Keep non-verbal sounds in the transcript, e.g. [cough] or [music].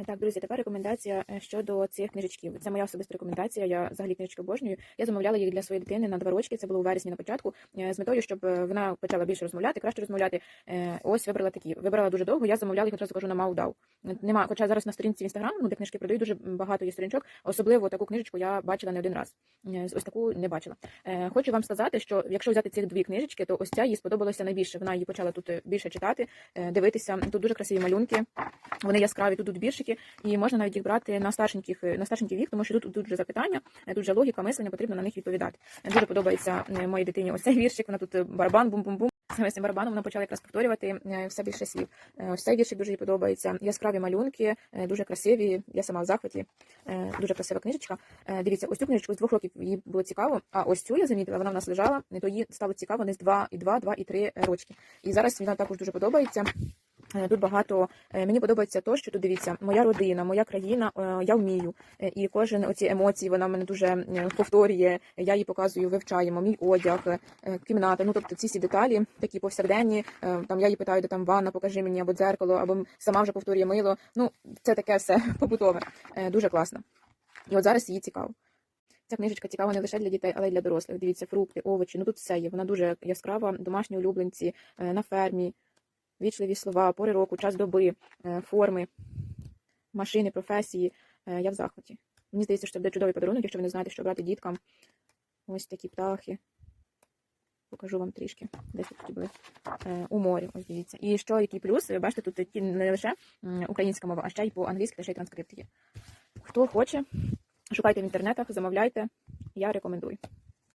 Е, Так, друзі, тепер рекомендація е, щодо цих книжечків. Це моя особиста рекомендація. Я взагалі книжечки обожнюю. Я замовляла їх для своєї дитини на два рочки. Це було у вересні на початку, е, з метою, щоб вона почала більше розмовляти, краще розмовляти. Ось вибрала такі. Вибрала дуже довго. Я замовляла їх одразу кажу на Маудау. Нема, хоча зараз на сторінці інстаграм, ну де книжки продають, дуже багато є сторінчок. Особливо таку книжечку я бачила не один раз. Ось таку не бачила. Хочу вам сказати, що якщо взяти ці дві книжечки, то ось ця їй сподобалося найбільше. Вона її почала тут більше читати, дивитися. Тут дуже красиві малюнки. Вони яскраві, тут тут і можна навіть їх брати на старшеньких на старшенький вік, тому що тут вже запитання, е, тут вже логіка мислення, потрібно на них відповідати. Е, Дуже подобається е, моїй дитині ось цей віршик. Вона тут е, барабан, бум-бум-бум. Саме з цим барабаном вона почала якраз повторювати е, все більше слів. Е, Ось цей віршик дуже їй подобається. Яскраві малюнки, е, дуже красиві. Я сама в захваті. Е, Дуже красива книжечка. Е, Дивіться, ось цю книжечку з двох років їй було цікаво. А ось цю я замітила, вона в нас лежала, то їй стало цікаво не з і два, два і три рочки. І зараз вона також дуже подобається. Е, Тут багато е, мені подобається то, що тут дивіться, моя родина, моя країна, е, я вмію. І кожен оці емоції вона мене дуже повторює. Я їй показую, вивчаємо мій одяг, кімната. Ну тобто ці всі деталі такі повсякденні. Там я їй питаю, де там ванна, покажи мені або дзеркало, або сама вже повторює мило. Ну це таке все [laughs] побутове. Дуже класно. І от зараз їй цікаво. Ця книжечка цікава не лише для дітей, але й для дорослих. Дивіться, фрукти, овочі. Ну тут все є. Вона дуже яскрава, домашні улюбленці на фермі, вічливі слова, пори року, час доби, е, форми, машини, професії. Е, Я в захваті. Мені здається, що це буде чудовий подарунок, якщо ви не знаєте, що брати діткам. Ось такі птахи. Покажу вам трішки, десь тут були е, у морі. Ось дивіться. І що, який плюс? Ви бачите, тут не лише українська мова, а ще й по-англійськи, та ще й транскрипт є. Хто хоче, шукайте в інтернетах, замовляйте. Я рекомендую.